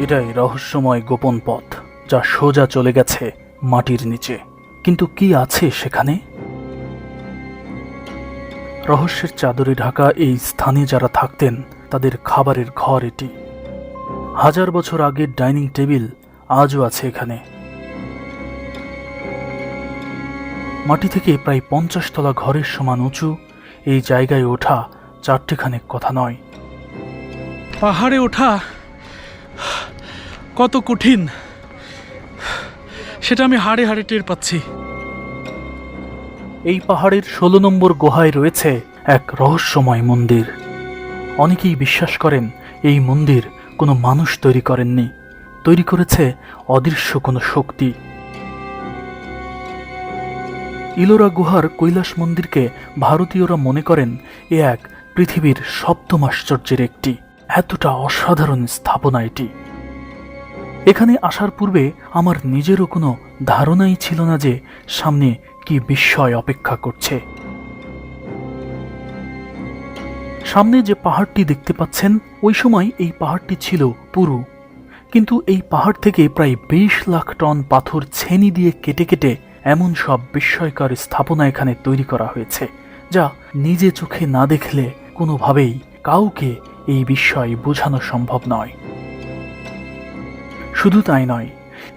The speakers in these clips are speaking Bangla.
এটাই রহস্যময় গোপন পথ, যা সোজা চলে গেছে মাটির নিচে। কিন্তু কি আছে সেখানে? রহস্যের চাদরে ঢাকা এই স্থানে যারা থাকতেন, তাদের খাবারের ঘর এটি। হাজার বছর আগের ডাইনিং টেবিল আজও আছে এখানে। মাটি থেকে প্রায় পঞ্চাশ তলা ঘরের সমান উঁচু, এই জায়গায় ওঠা চারটেখানেক কথা নয়। পাহাড়ে ওঠা কত কঠিন। সেটা আমি হাড়ে হাড়ে টের পাচ্ছি। এই পাহাড়ের ষোলো নম্বর গুহায় রয়েছে এক রহস্যময় মন্দির। অনেকেই বিশ্বাস করেন এই মন্দির কোনো মানুষ তৈরি করেননি। তৈরি করেছে অদৃশ্য কোনো শক্তি। ইলোরা গুহার কৈলাস মন্দিরকে ভারতীয়রা মনে করেন এ এক পৃথিবীর সপ্তম আশ্চর্যের একটি। এতটা অসাধারণ স্থাপনা এটি। এখানে আসার পূর্বে আমার নিজেরও কোনো ধারণাই ছিল না যে সামনে কি বিস্ময় অপেক্ষা করছে। সামনে যে পাহাড়টি দেখতে পাচ্ছেন, ওই সময় এই পাহাড়টি ছিল পুরু। কিন্তু এই পাহাড় থেকে প্রায় বিশ লাখ টন পাথর ছেনি দিয়ে কেটে কেটে এমন সব বিস্ময়কর স্থাপনা এখানে তৈরি করা হয়েছে, যা নিজে চোখে না দেখলে কোনোভাবেই কাউকে এই বিস্ময় বোঝানো সম্ভব নয়। শুধু তাই নয়,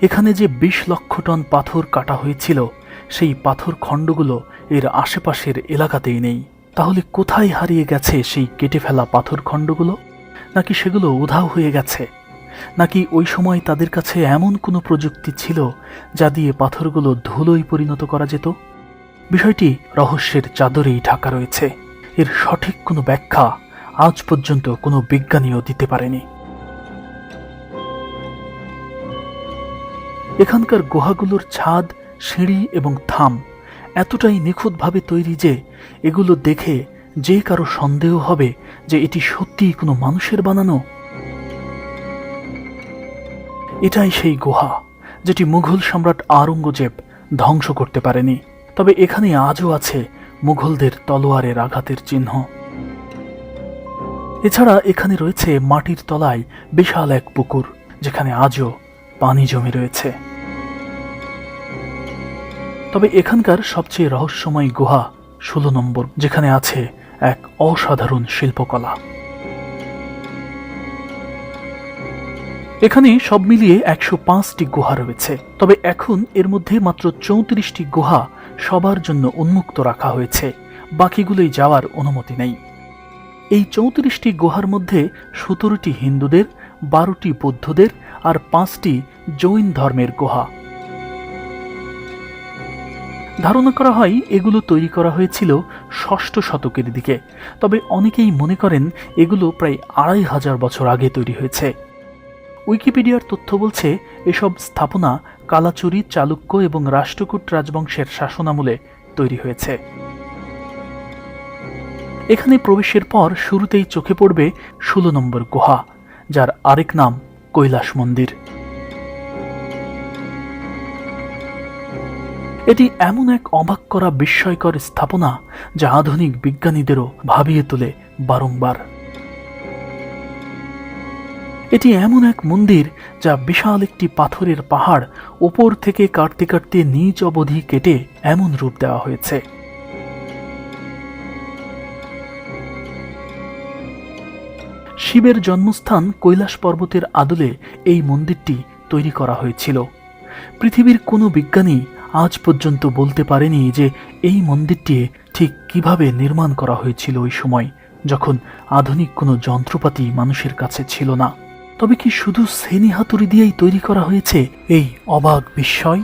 এখানে যে বিশ লক্ষ টন পাথর কাটা হয়েছিল, সেই পাথর খণ্ডগুলো এর আশেপাশের এলাকাতেই নেই। তাহলে কোথায় হারিয়ে গেছে সেই কেটে ফেলা পাথর খণ্ডগুলো? নাকি সেগুলো উধাও হয়ে গেছে? নাকি ওই সময় তাদের কাছে এমন কোনো প্রযুক্তি ছিল যা দিয়ে পাথরগুলো ধুলোয় পরিণত করা যেত? বিষয়টি রহস্যের চাদরেই ঢাকা রয়েছে। এর সঠিক কোনো ব্যাখ্যা আজ পর্যন্ত কোনো বিজ্ঞানীও দিতে পারেনি। এখানকার গুহাগুলোর ছাদ, সিঁড়ি এবং থাম এতটাই নিখুঁতভাবে তৈরি যে এগুলো দেখে যে কারও সন্দেহ হবে যে এটি সত্যিই কোনো মানুষের বানানো। এটাই সেই গুহা যেটি মুঘল সম্রাট আওরঙ্গজেব ধ্বংস করতে পারেনি। তবে এখানে আজও আছে মুঘলদের তলোয়ারের আঘাতের চিহ্ন। এছাড়া এখানে রয়েছে মাটির তলায় বিশাল এক পুকুর, যেখানে আজও পানি জমে রয়েছে। তবে এখানকার সবচেয়ে রহস্যময় গুহা ষোলো নম্বর, যেখানে আছে এক অসাধারণ শিল্পকলা। এখানে সব মিলিয়ে একশো পাঁচটি গুহা রয়েছে। তবে এখন এর মধ্যে মাত্র চৌত্রিশটি গুহা সবার জন্য উন্মুক্ত রাখা হয়েছে। বাকিগুলোই যাওয়ার অনুমতি নেই। এই চৌত্রিশটি গুহার মধ্যে সতেরোটি হিন্দুদের, বারোটি বৌদ্ধদের আর পাঁচটি জৈন ধর্মের গুহা। ধারণা করা হয়, এগুলো তৈরি করা হয়েছিল ষষ্ঠ শতকের দিকে। তবে অনেকেই মনে করেন, এগুলো প্রায় আড়াই হাজার বছর আগে তৈরি হয়েছে। উইকিপিডিয়ার তথ্য বলছে, এসব স্থাপনা কালাচুরি, চালুক্য এবং রাষ্ট্রকূট রাজবংশের শাসনামলে তৈরি হয়েছে। এখানে প্রবেশের পর শুরুতেই চোখে পড়বে ষোলো নম্বর গুহা, যার আরেক নাম কৈলাস মন্দির। এটি এমন এক অবাক করা বিস্ময়কর স্থাপনা যা আধুনিক বিজ্ঞানীদেরও ভাবিয়ে তোলে বারংবার। এটি এমন এক মন্দির যা বিশাল একটি পাথরের পাহাড় ওপর থেকে কাটতে কাটতে নিচ অবধি কেটে এমন রূপ দেওয়া হয়েছে। শিবের জন্মস্থান কৈলাস পর্বতের আদলে এই মন্দিরটি তৈরি করা হয়েছিল। পৃথিবীর কোনো বিজ্ঞানী আজ পর্যন্ত বলতে পারেনি যে এই মন্দিরটি ঠিক কীভাবে নির্মাণ করা হয়েছিল ওই সময়, যখন আধুনিক কোনো যন্ত্রপাতি মানুষের কাছে ছিল না। তবে কি শুধু শ্রেণি হাতুড়ি দিয়েই তৈরি করা হয়েছে এই অবাক বিস্ময়?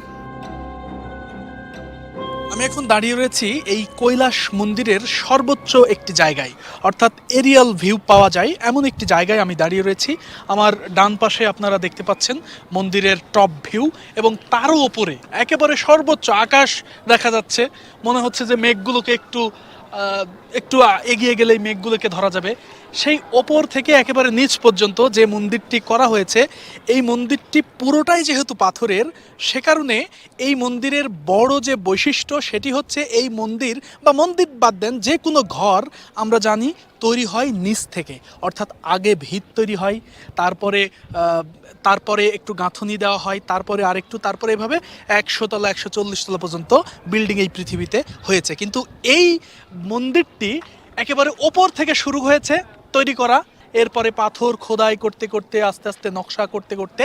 আমি এখন দাঁড়িয়ে রয়েছি এই কৈলাস মন্দিরের সর্বোচ্চ একটি জায়গায়। অর্থাৎ এরিয়াল ভিউ পাওয়া যায়, এমন একটি জায়গায় আমি দাঁড়িয়ে রয়েছি। আমার ডান পাশে আপনারা দেখতে পাচ্ছেন মন্দিরের টপ ভিউ এবং তারও ওপরে একেবারে সর্বোচ্চ আকাশ দেখা যাচ্ছে। মনে হচ্ছে যে মেঘগুলোকে একটু একটু এগিয়ে গেলেই মেঘগুলোকে ধরা যাবে। সেই ওপর থেকে একেবারে নিচ পর্যন্ত যে মন্দিরটি করা হয়েছে, এই মন্দিরটি পুরোটাই যেহেতু পাথরের, সে কারণে এই মন্দিরের বড় যে বৈশিষ্ট্য, সেটি হচ্ছে এই মন্দির বা মন্দির বাদ দেন যে কোনো ঘর, আমরা জানি তৈরি হয় নিচ থেকে। অর্থাৎ আগে ভিত তৈরি হয়, তারপরে তারপরে একটু গাঁথনি দেওয়া হয়, তারপরে আরেকটু, তারপরে এভাবে একশো তলা, একশো চল্লিশ তলা পর্যন্ত বিল্ডিং এই পৃথিবীতে হয়েছে। কিন্তু এই মন্দিরটি একেবারে ওপর থেকে শুরু হয়েছে তৈরি করা। এরপরে পাথর খোদাই করতে করতে, আস্তে আস্তে নকশা করতে করতে,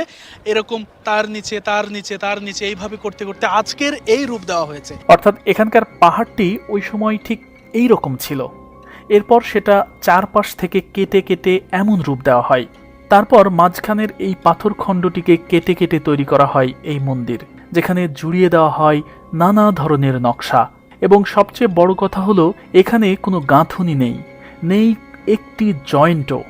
এরকম তার নিচে তার নিচে তার নিচে এইভাবে করতে করতে আজকের এই রূপ দেওয়া হয়েছে। অর্থাৎ এখানকার পাহাড়টি ওই সময় ঠিক এই রকম ছিল। এরপর সেটা চারপাশ থেকে কেটে কেটে এমন রূপ দেওয়া হয়। তারপর মাঝখানের এই পাথর খণ্ডটিকে কেটে কেটে তৈরি করা হয় এই মন্দির, যেখানে জুড়িয়ে দেওয়া হয় নানা ধরনের নকশা। এবং সবচেয়ে বড় কথা হলো, এখানে কোনো গাঁথুনি নেই নেই একটি জয়েন্টও।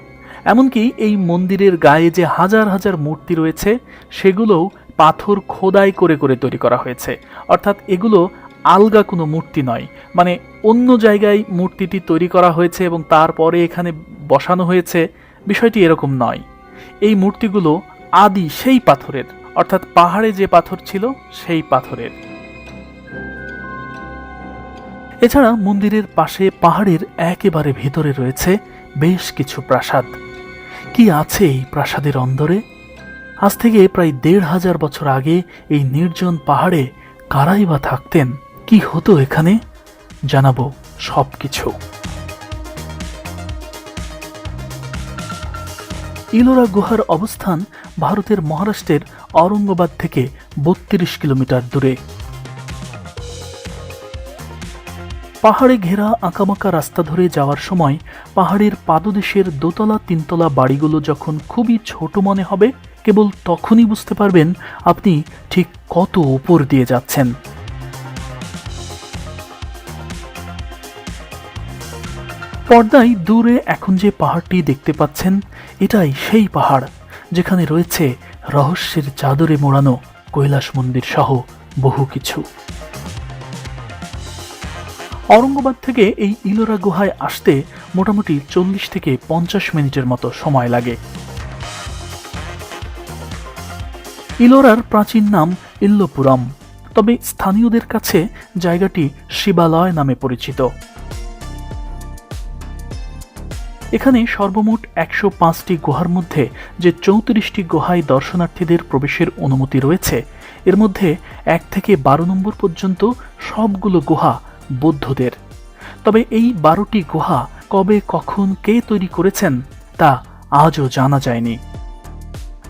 এমনকি এই মন্দিরের গায়ে যে হাজার হাজার মূর্তি রয়েছে, সেগুলোও পাথর খোদাই করে করে তৈরি করা হয়েছে। অর্থাৎ এগুলো আলগা কোনো মূর্তি নয় মানে অন্য জায়গায় মূর্তিটি তৈরি করা হয়েছে এবং তারপরে এখানে বসানো হয়েছে, বিষয়টি এরকম নয়। এই মূর্তিগুলো আদি সেই পাথরের, অর্থাৎ পাহাড়ে যে পাথর ছিল, সেই পাথরের। এছাড়া মন্দিরের পাশে পাহাড়ের একেবারে ভিতরে রয়েছে বেশ কিছু প্রাসাদ। কি আছে এই প্রাসাদের অন্দরে? আজ থেকে প্রায় দেড় হাজার বছর আগে এই নির্জন পাহাড়ে কারাই বা থাকতেন। কি হতো এখানে? জানাব সব কিছু ইলোরা গুহার অবস্থান ভারতের মহারাষ্ট্রের অরঙ্গাবাদ থেকে বত্রিশ কিলোমিটার দূরে। পাহাড়ে ঘেরা আঁকামাকা রাস্তা ধরে যাওয়ার সময় পাহাড়ের পাদদেশের দোতলা তিনতলা বাড়িগুলো যখন খুবই ছোট মনে হবে, কেবল তখনই বুঝতে পারবেন আপনি ঠিক কত উপর দিয়ে যাচ্ছেন। পর্দায় দূরে এখন যে পাহাড়টি দেখতে পাচ্ছেন, এটাই সেই পাহাড়, যেখানে রয়েছে রহস্যের চাদরে মোড়ানো কৈলাস মন্দির সহ বহু কিছু। অরঙ্গাবাদ থেকে এই ইলোরা গুহায় আসতে মোটামুটি চল্লিশ থেকে পঞ্চাশ মিনিটের মতো সময় লাগে। ইলোরার প্রাচীন নাম ইল্লপুরম, তবে স্থানীয়দের কাছে জায়গাটি শিবালয় নামে পরিচিত। এখানে সর্বমোট একশো পাঁচটি গুহার মধ্যে যে চৌত্রিশটি গুহায় দর্শনার্থীদের প্রবেশের অনুমতি রয়েছে, এর মধ্যে এক থেকে বারো নম্বর পর্যন্ত সবগুলো গুহা বৌদ্ধদের। তবে এই বারোটি গুহা কবে কখন কে তৈরি করেছেন তা আজও জানা যায়নি।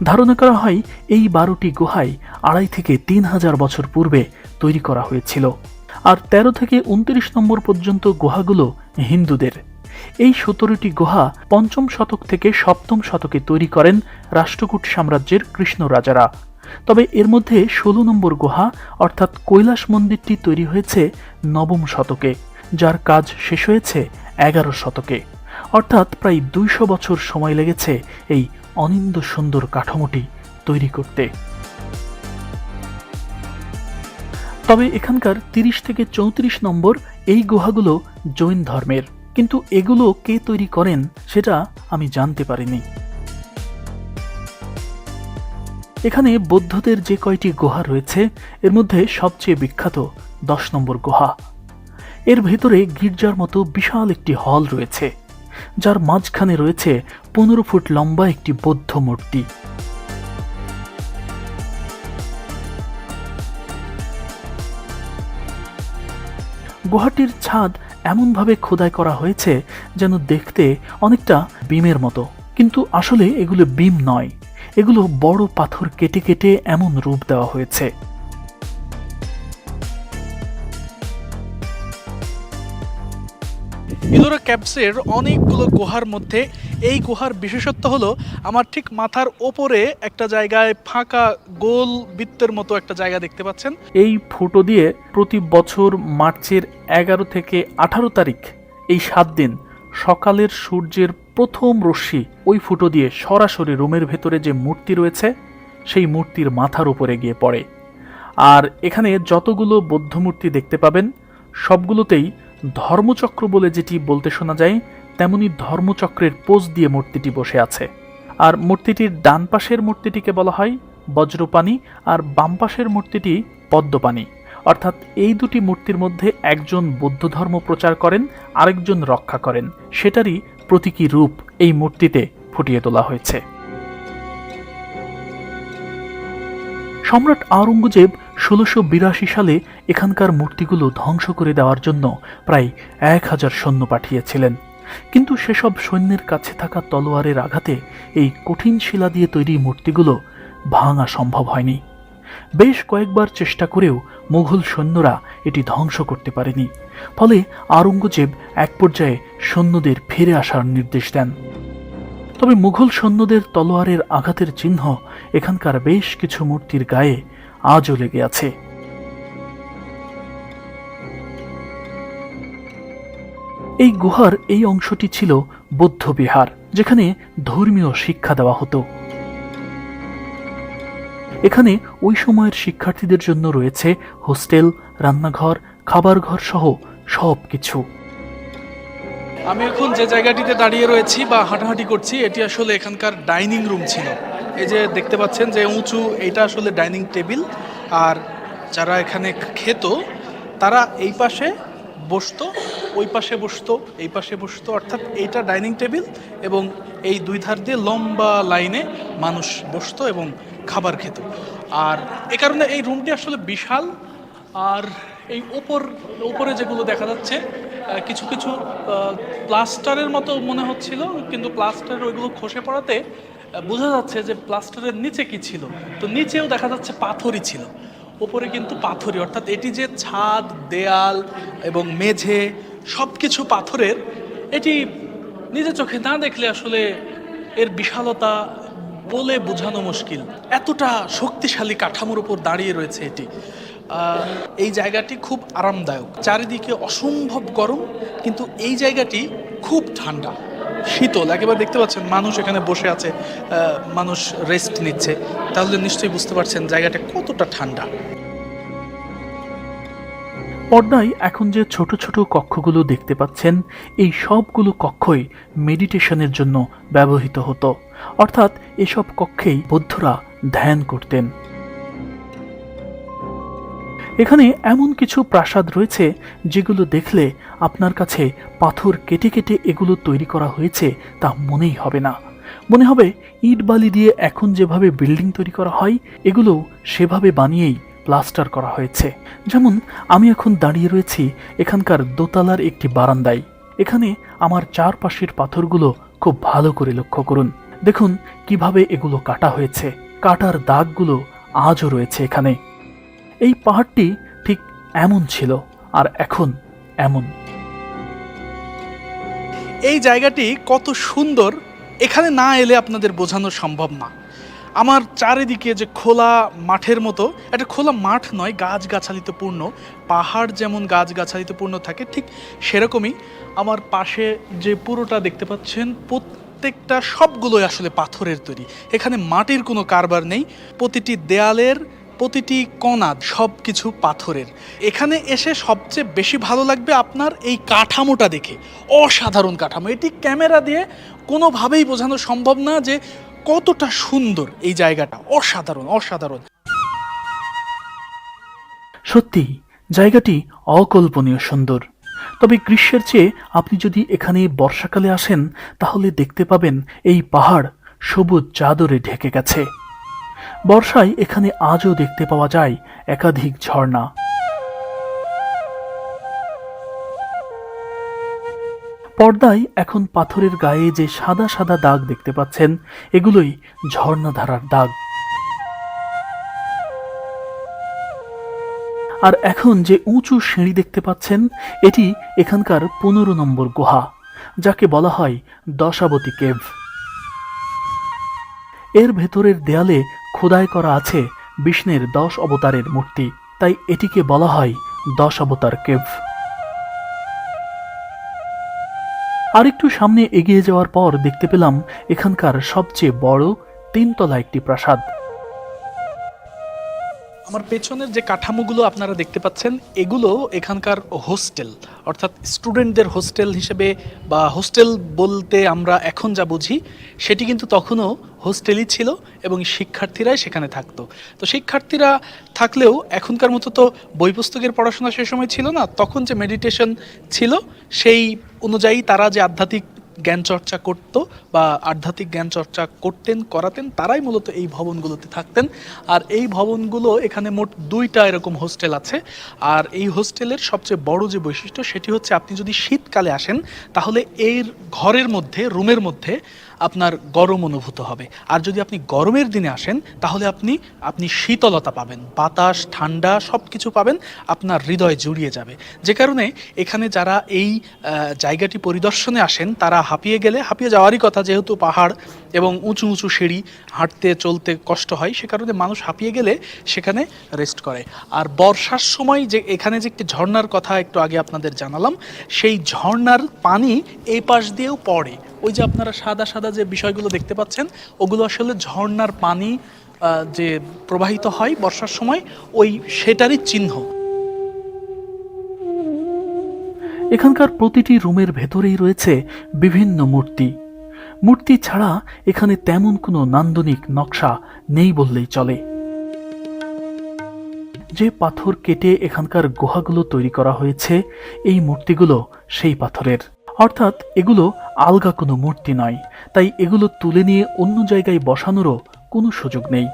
ধারণা করা হয় এই বারোটি গুহাই আড়াই থেকে তিন হাজার বছর পূর্বে তৈরি করা হয়েছিল। আর তেরো থেকে উনত্রিশ নম্বর পর্যন্ত গুহাগুলো হিন্দুদের। এই সতেরোটি গুহা পঞ্চম শতক থেকে সপ্তম শতকে তৈরি করেন রাষ্ট্রকূট সাম্রাজ্যের কৃষ্ণ রাজারা তবে এর মধ্যে ষোলো নম্বর গুহা, অর্থাৎ কৈলাস মন্দিরটি তৈরি হয়েছে নবম শতকে, যার কাজ শেষ হয়েছে এগারো শতকে। অর্থাৎ প্রায় দুইশো বছর সময় লেগেছে এই অনিন্দ সুন্দর কাঠামোটি তৈরি করতে। তবে এখানকার তিরিশ থেকে চৌত্রিশ নম্বর এই গুহাগুলো জৈন ধর্মের। কিন্তু এগুলো কে তৈরি করেন সেটা আমি জানতে পারিনি। এখানে বৌদ্ধদের যে কয়টি গুহা রয়েছে, এর মধ্যে সবচেয়ে বিখ্যাত দশ নম্বর গুহা। এর ভেতরে গির্জার মতো বিশাল একটি হল রয়েছে, যার মাঝখানে রয়েছে পনেরো ফুট লম্বা একটি বৌদ্ধ মূর্তি। গুহাটির ছাদ এমনভাবে খোদাই করা হয়েছে যেন দেখতে অনেকটা বিমের মতো, কিন্তু আসলে এগুলো বিম নয়। এগুলো বড় পাথর কেটে কেটে এমন রূপ দেওয়া হয়েছে। ইলোরা ক্যাপসের অনেকগুলো গুহার মধ্যে এই গুহার বিশেষত্ব হলো আমার ঠিক মাথার ওপরে একটা জায়গায় ফাঁকা গোল বৃত্তের মতো একটা জায়গা দেখতে পাচ্ছেন। এই ফুটো দিয়ে প্রতি বছর মার্চের এগারো থেকে আঠারো তারিখ এই সাত দিন সকালের সূর্যের প্রথম রশ্মি ওই ফুটো দিয়ে সরাসরি রুমের ভেতরে যে মূর্তি রয়েছে, সেই মূর্তির মাথার উপরে গিয়ে পড়ে। আর এখানে যতগুলো বৌদ্ধ মূর্তি দেখতে পাবেন, সবগুলোতেই ধর্মচক্র বলে যেটি বলতে শোনা যায়, তেমনি ধর্মচক্রের পোজ দিয়ে মূর্তিটি বসে আছে। আর মূর্তিটির ডান পাশের মূর্তিটিকে বলা হয় বজ্রপানি আর বাম পাশের মূর্তিটি পদ্মপানি অর্থাৎ এই দুটি মূর্তির মধ্যে একজন বৌদ্ধ ধর্ম প্রচার করেন, আরেকজন রক্ষা করেন। সেটারই প্রতীকী রূপ এই মূর্তিতে ফুটিয়ে তোলা হয়েছে। সম্রাট আওরঙ্গজেব ষোলোশো বিরাশি সালে এখানকার মূর্তিগুলো ধ্বংস করে দেওয়ার জন্য প্রায় এক হাজার সৈন্য পাঠিয়েছিলেন। কিন্তু সেসব সৈন্যের কাছে থাকা তলোয়ারের আঘাতে এই কঠিন শিলা দিয়ে তৈরি মূর্তিগুলো ভাঙা সম্ভব হয়নি। বেশ কয়েকবার চেষ্টা করেও মুঘল সৈন্যরা এটি ধ্বংস করতে পারেনি। ফলে আওরঙ্গজেব এক পর্যায়ে সৈন্যদের ফিরে আসার নির্দেশ দেন। তবে মুঘল সৈন্যদের তলোয়ারের আঘাতের চিহ্ন এখানকার বেশ কিছু মূর্তির গায়ে আজও লেগে আছে। এই গুহার এই অংশটি ছিল বৌদ্ধ বিহার, যেখানে ধর্মীয় শিক্ষা দেওয়া হতো। এখানে ওই সময়ের শিক্ষার্থীদের জন্য রয়েছে হোস্টেল, রান্নাঘর খাবার ঘর সহ সব কিছু। আমি এখন যে জায়গাটিতে দাঁড়িয়ে রয়েছি বা হাঁটাহাঁটি করছি, এটি আসলে এখানকার ডাইনিং রুম ছিল। এই যে দেখতে পাচ্ছেন যে উঁচু এটা আসলে ডাইনিং টেবিল। আর যারা এখানে খেত, তারা এই পাশে বসতো, ওই পাশে বসতো, এই পাশে বসতো, অর্থাৎ এইটা ডাইনিং টেবিল এবং এই দুই ধার দিয়ে লম্বা লাইনে মানুষ বসতো এবং খাবার খেত। আর এ কারণে এই রুমটি আসলে বিশাল। আর এই ওপর, ওপরে যেগুলো দেখা যাচ্ছে কিছু কিছু প্লাস্টারের মতো মনে হচ্ছিল, কিন্তু প্লাস্টার ওইগুলো খসে পড়াতে বোঝা যাচ্ছে যে প্লাস্টারের নিচে কি ছিল। তো নিচেও দেখা যাচ্ছে পাথরই ছিল। ওপরে কিন্তু পাথরই, অর্থাৎ এটি যে ছাদ, দেয়াল এবং মেঝে সব কিছু পাথরের, এটি নিজের চোখে না দেখলে আসলে এর বিশালতা বলে বোঝানো মুশকিল। এতটা শক্তিশালী কাঠামোর উপর দাঁড়িয়ে রয়েছে এটি। এই জায়গাটি খুব আরামদায়ক। চারিদিকে অসম্ভব গরম, কিন্তু এই জায়গাটি খুব ঠান্ডা। শীতল, একেবারে দেখতে পাচ্ছেন মানুষ এখানে বসে আছে মানুষ রেস্ট নিচ্ছে। তাহলে নিশ্চয়ই বুঝতে পারছেন জায়গাটা কতটা ঠান্ডা। পর্দায় এখন যে ছোট ছোট কক্ষগুলো দেখতে পাচ্ছেন, এই সবগুলো কক্ষই মেডিটেশনের জন্য ব্যবহৃত হতো। অর্থাৎ এসব কক্ষেই বৌদ্ধরা ধ্যান করতেন। এখানে এমন কিছু প্রাসাদ রয়েছে যেগুলো দেখলে আপনার কাছে পাথর কেটে কেটে এগুলো তৈরি করা হয়েছে তা মনেই হবে না। মনে হবে ইট বালি দিয়ে এখন যেভাবে বিল্ডিং তৈরি করা হয়, এগুলো সেভাবে বানিয়েই প্লাস্টার করা হয়েছে। যেমন, আমি এখন দাঁড়িয়ে রয়েছি এখানকার দোতলার একটি বারান্দায়। এখানে আমার চারপাশের পাথরগুলো খুব ভালো করে লক্ষ্য করুন। দেখুন কীভাবে এগুলো কাটা হয়েছে। কাটার দাগগুলো আজও রয়েছে এখানে। এই পাহাড়টি ঠিক এমন ছিল আর এখন এমন। এই জায়গাটি কত সুন্দর, এখানে না এলে আপনাদের বোঝানো সম্ভব না। আমার চারিদিকে যে খোলা মাঠের মতো একটা খোলা মাঠ নয় গাছগাছালিতে পূর্ণ পাহাড় যেমন গাছগাছালিতে পূর্ণ থাকে, ঠিক সেরকমই আমার পাশে যে পুরোটা দেখতে পাচ্ছেন প্রত্যেকটা সবগুলোই আসলে পাথরের তৈরি। এখানে মাটির কোনো কারবার নেই, প্রতিটি দেয়ালের, প্রতিটি কণা সব কিছু পাথরের। এখানে এসে সবচেয়ে বেশি ভালো লাগবে আপনার এই কাঠামোটা দেখে, অসাধারণ কাঠামো। এটি ক্যামেরা দিয়ে কোনোভাবেই বোঝানো সম্ভব না যে কতটা সুন্দর এই জায়গাটা। অসাধারণ অসাধারণ। সত্যি, জায়গাটি অকল্পনীয় সুন্দর। তবে গ্রীষ্মের চেয়ে আপনি যদি এখানে বর্ষাকালে আসেন, তাহলে দেখতে পাবেন এই পাহাড় সবুজ চাদরে ঢেকে গেছে। বর্ষায় এখানে আজও দেখতে পাওয়া যায় একাধিক ঝর্ণা। পর্দায় এখন পাথরের গায়ে যে সাদা সাদা দাগ দেখতে পাচ্ছেন, এগুলোই ঝর্ণাধারার দাগ। আর এখন যে উঁচু সিঁড়ি দেখতে পাচ্ছেন, এটি এখানকার পনেরো নম্বর গুহা, যাকে বলা হয় দশাবতী কেভ। এর ভেতরের দেয়ালে খোদাই করা আছে বিষ্ণের দশ অবতারের মূর্তি, তাই এটিকে বলা হয় দশ অবতার কেভ। আরেকটু সামনে এগিয়ে যাওয়ার পর দেখতে পেলাম এখানকার সবচেয়ে বড় তিনতলা একটি প্রাসাদ। আমার পেছনের যে কাঠামোগুলো আপনারা দেখতে পাচ্ছেন, এগুলো এখানকার হোস্টেল। অর্থাৎ স্টুডেন্টদের হোস্টেল হিসেবে বা হোস্টেল বলতে আমরা এখন যা বুঝি, সেটি কিন্তু তখনও হোস্টেলই ছিল এবং শিক্ষার্থীরাই সেখানে থাকতো। তো শিক্ষার্থীরা থাকলেও এখনকার মতো তো বই পুস্তকের পড়াশোনা সে সময় ছিল না, তখন যে মেডিটেশন ছিল, সেই অনুযায়ী তারা যে আধ্যাত্মিক জ্ঞান চর্চা করতো বা আধ্যাত্মিক জ্ঞান চর্চা করতেন, করাতেন, তারাই মূলত এই ভবনগুলোতে থাকতেন। আর এই ভবনগুলো এখানে মোট দুইটা এরকম হোস্টেল আছে। আর এই হোস্টেলের সবচেয়ে বড় যে বৈশিষ্ট্য, সেটি হচ্ছে আপনি যদি শীতকালে আসেন, তাহলে এর ঘরের মধ্যে, রুমের মধ্যে আপনার গরম অনুভূত হবে। আর যদি আপনি গরমের দিনে আসেন, তাহলে আপনি আপনি শীতলতা পাবেন। বাতাস, ঠান্ডা সব কিছু পাবেন, আপনার হৃদয় জুড়িয়ে যাবে। যে কারণে এখানে যারা এই জায়গাটি পরিদর্শনে আসেন, তারা হাঁপিয়ে গেলে, হাঁপিয়ে যাওয়ারই কথা যেহেতু পাহাড় এবং উঁচু উঁচু সিঁড়ি, হাঁটতে চলতে কষ্ট হয়, সে কারণে মানুষ হাঁপিয়ে গেলে সেখানে রেস্ট করে। আর বর্ষার সময় যে এখানে যে একটি ঝর্ণার কথা একটু আগে আপনাদের জানালাম, সেই ঝর্ণার পানি এই পাশ দিয়েও পড়ে। ওই যে আপনারা সাদা সাদা যে বিষয়গুলো দেখতে পাচ্ছেন, ওগুলো আসলে ঝর্ণার পানি যে প্রবাহিত হয় বর্ষার সময়, ওই সেটারই চিহ্ন। এখানকার প্রতিটি রুমের ভেতরেই রয়েছে বিভিন্ন মূর্তি। মূর্তি ছাড়া এখানে তেমন কোনো নান্দনিক নকশা নেই বললেই চলে। যে পাথর কেটে এখানকার গুহাগুলো তৈরি করা হয়েছে, এই মূর্তিগুলো সেই পাথরের। অর্থাৎ এগুলো আলগা কোনো মূর্তি নয়, তাই এগুলো তুলে নিয়ে অন্য জায়গায় বসানোরও কোনো সুযোগ নেই।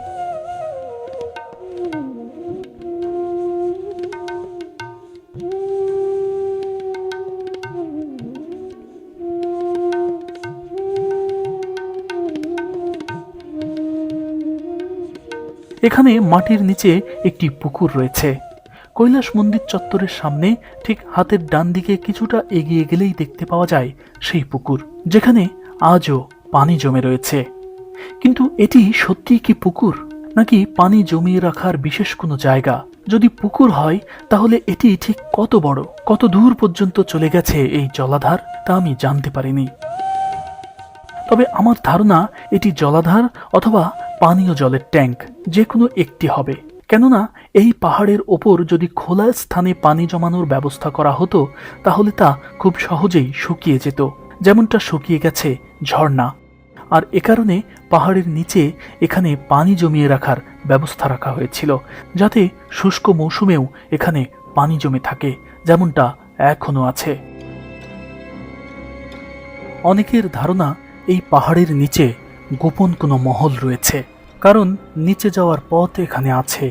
এখানে মাটির নিচে একটি পুকুর রয়েছে। কৈলাস মন্দির চত্বরের সামনে ঠিক হাতের ডান দিকে কিছুটা এগিয়ে গেলেই দেখতে পাওয়া যায় সেই পুকুর, যেখানে আজও পানি জমে রয়েছে। কিন্তু এটি সত্যিই কি পুকুর, নাকি পানি জমিয়ে রাখার বিশেষ কোনো জায়গা? যদি পুকুর হয়, তাহলে এটি ঠিক কত বড়, কত দূর পর্যন্ত চলে গেছে এই জলাধার, তা আমি জানতে পারিনি। তবে আমার ধারণা এটি জলাধার অথবা পানীয় জলের ট্যাঙ্ক যে কোনো একটি হবে। কেননা, এই পাহাড়ের ওপর যদি খোলা স্থানে পানি জমানোর ব্যবস্থা করা হতো, তাহলে তা খুব সহজেই শুকিয়ে যেত। যেমনটা শুকিয়ে গেছে ঝর্ণা। আর এ কারণে পাহাড়ের নিচে এখানে পানি জমিয়ে রাখার ব্যবস্থা রাখা হয়েছিল, যাতে শুষ্ক মৌসুমেও এখানে পানি জমে থাকে, যেমনটা এখনও আছে। অনেকের ধারণা এই পাহাড়ের নিচে গোপন কোনো মহল রয়েছে, কারণ নিচে যাওয়ার পথ এখানে আছে।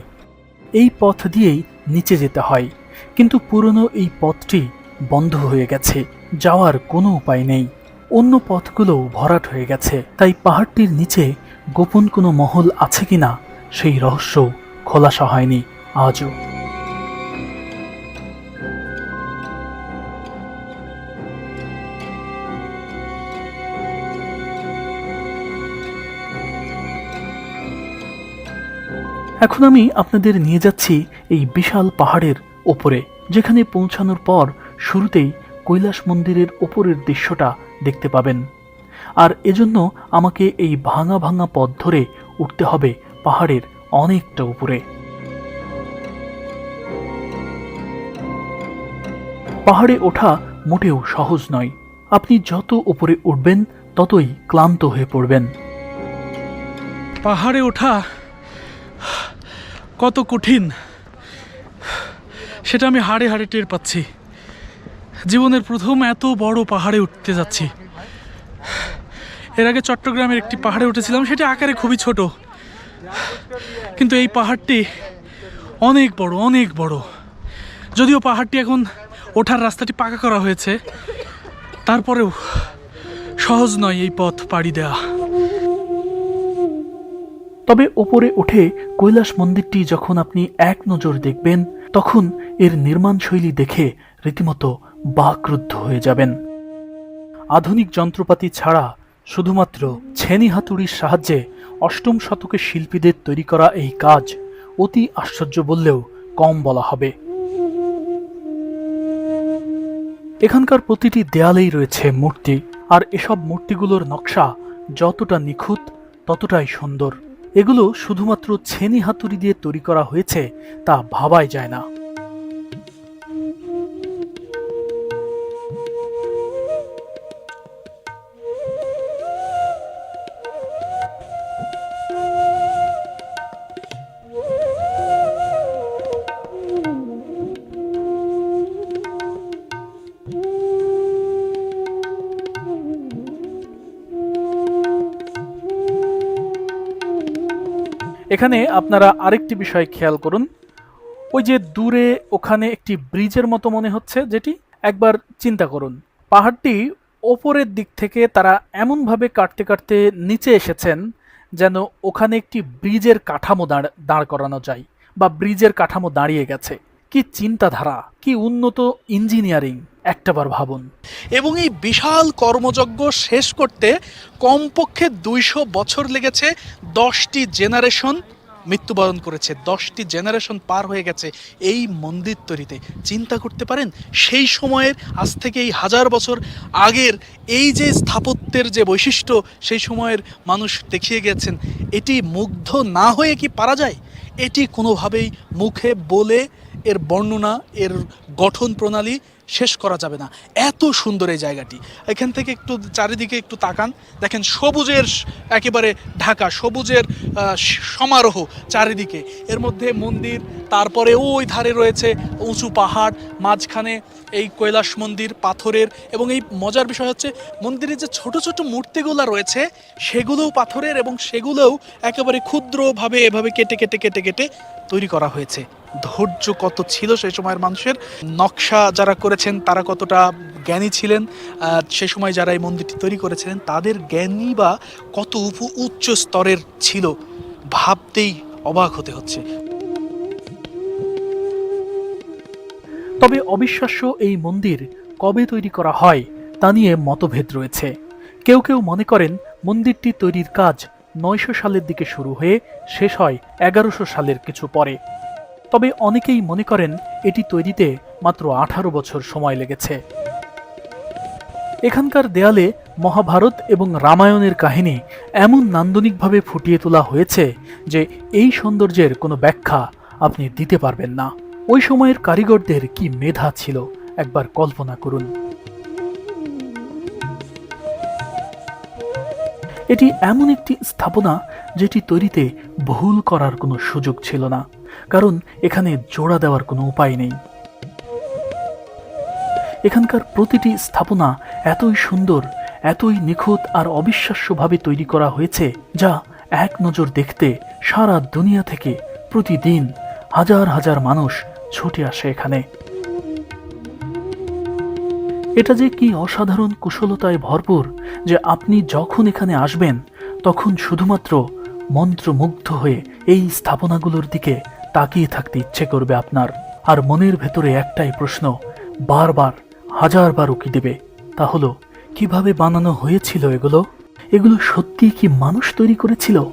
এই পথ দিয়েই নিচে যেতে হয়, কিন্তু পুরনো এই পথটি বন্ধ হয়ে গেছে, যাওয়ার কোনো উপায় নেই। অন্য পথগুলো ভরাট হয়ে গেছে, তাই পাহাড়টির নিচে গোপন কোনো মহল আছে কিনা সেই রহস্য, খোলাসা হয়নি, আজও। এখন আমি আপনাদের নিয়ে যাচ্ছি এই বিশাল পাহাড়ের ওপরে, যেখানে পৌঁছানোর পর শুরুতেই কৈলাস মন্দিরের ওপরের দৃশ্যটা দেখতে পাবেন। আর এজন্য আমাকে এই ভাঙা ভাঙা পথ ধরে উঠতে হবে পাহাড়ের অনেকটা উপরে। পাহাড়ে ওঠা মোটেও সহজ নয়। আপনি যত উপরে উঠবেন, ততই ক্লান্ত হয়ে পড়বেন। পাহাড়ে ওঠা কত কঠিন। সেটা আমি হাড়ে হাড়ে টের পাচ্ছি। জীবনের প্রথম এত বড় পাহাড়ে উঠতে যাচ্ছি। এর আগে চট্টগ্রামের একটি পাহাড়ে উঠেছিলাম, সেটা আকারে খুবই ছোট। কিন্তু এই পাহাড়টি অনেক বড় অনেক বড়। যদিও পাহাড়টি এখন ওঠার রাস্তাটি পাকা করা হয়েছে, তারপরেও সহজ নয় এই পথ পাড়ি দেওয়া তবে ওপরে উঠে কৈলাস মন্দিরটি যখন আপনি এক নজর দেখবেন, তখন এর নির্মাণ শৈলী দেখে রীতিমতো বাকরুদ্ধ হয়ে যাবেন। আধুনিক যন্ত্রপাতি ছাড়া শুধুমাত্র ছেনি হাতুড়ির সাহায্যে অষ্টম শতকের শিল্পীদের তৈরি করা এই কাজ অতি আশ্চর্য বললেও কম বলা হবে। এখানকার প্রতিটি দেয়ালেই রয়েছে মূর্তি, আর এসব মূর্তিগুলোর নকশা যতটা নিখুঁত, ততটাই সুন্দর। এগুলো শুধুমাত্র ছেনি হাতুড়ি দিয়ে তৈরি করা হয়েছে তা ভাবাই যায় না। এখানে আপনারা আরেকটি বিষয় খেয়াল করুন। ওই যে দূরে ওখানে একটি ব্রিজের মতো মনে হচ্ছে, যেটি একবার চিন্তা করুন। পাহাড়টি ওপরের দিক থেকে তারা এমনভাবে কাটতে কাটতে নিচে এসেছেন, যেন ওখানে একটি ব্রিজের কাঠামো দাঁড় দাঁড় করানো যায়, বা ব্রিজের কাঠামো দাঁড়িয়ে গেছে। কি চিন্তাধারা, কি উন্নত ইঞ্জিনিয়ারিং। একটাবার ভাবুন। এবং এই বিশাল কর্মযজ্ঞ শেষ করতে কমপক্ষে দুইশো বছর লেগেছে, দশটি জেনারেশন মৃত্যুবরণ করেছে, দশটি জেনারেশন পার হয়ে গেছে এই মন্দির তৈরিতে। চিন্তা করতে পারেন, সেই সময়ের, আজ থেকে এই হাজার বছর আগের এই যে স্থাপত্যের যে বৈশিষ্ট্য, সেই সময়ের মানুষ দেখিয়ে গেছেন, এটি মুগ্ধ না হয়ে কি পারা যায়? এটি কোনোভাবেই মুখে বলে এর বর্ণনা, এর গঠন প্রণালী শেষ করা যাবে না। এত সুন্দর এই জায়গাটি। এখান থেকে একটু চারিদিকে একটু তাকান। দেখেন সবুজের একেবারে ঢাকা, সবুজের সমারোহ চারিদিকে। এর মধ্যে মন্দির, তারপরে ওই ধারে রয়েছে উঁচু পাহাড়, মাঝখানে এই কৈলাস মন্দির, পাথরের এবং এই মজার বিষয় হচ্ছে মন্দিরে যে ছোট ছোট মূর্তিগুলো রয়েছে, সেগুলোও পাথরের এবং সেগুলোও একেবারে ক্ষুদ্রভাবে এভাবে কেটে কেটে কেটে কেটে তৈরি করা হয়েছে। ধৈর্য কত ছিল সেই সময়ের মানুষের? নকশা যারা করেছেন তারা কতটা জ্ঞানী ছিলেন? সেই সময় যারা এই মন্দিরটি তৈরি করেছিলেন তাদের জ্ঞানী বা কত উপ- উচ্চ স্তরের ছিল ভাবতেই অবাক হতে হচ্ছে। তবে অবিশ্বাস্য এই মন্দির কবে তৈরি করা হয় তা নিয়ে মতভেদ রয়েছে। কেউ কেউ মনে করেন মন্দিরটি তৈরির কাজ নয়শো সালের দিকে শুরু হয়ে শেষ হয় এগারোশো সালের কিছু পরে। তবে অনেকেই মনে করেন এটি তৈরিতে মাত্র আঠারো বছর সময় লেগেছে। এখানকার দেয়ালে মহাভারত এবং রামায়ণের কাহিনী এমন নান্দনিকভাবে ফুটিয়ে তোলা হয়েছে যে এই সৌন্দর্যের কোনো ব্যাখ্যা আপনি দিতে পারবেন না। ওই সময়ের কারিগরদের কি মেধা ছিল? একবার কল্পনা করুন। এটি এমন একটি স্থাপনা যেটি তৈরিতে ভুল করার কোনো সুযোগ ছিল না, কারণ এখানে জোড়া দেওয়ার কোনো উপায় নেই। এখানকার প্রতিটি স্থাপনা এতই সুন্দর, এতই নিখুঁত আর অবিশ্বাস্যভাবে তৈরি করা হয়েছে, যা এক নজর দেখতে সারা দুনিয়া থেকে প্রতিদিন হাজার হাজার মানুষ ছুটে আসে এখানে। এটা যে কি অসাধারণ কুশলতায় ভরপুর যে আপনি যখন এখানে আসবেন, তখন শুধুমাত্র মন্ত্রমুগ্ধ হয়ে এই স্থাপনাগুলোর দিকে তাকিয়ে থাকতে ইচ্ছে করবে আপনার। আর মনের ভেতরে একটাই প্রশ্ন, বারবার, হাজারবার উকি দেবে। তা হলো, কীভাবে বানানো হয়েছিল এগুলো? এগুলো সত্যি কি মানুষ তৈরি করেছিল?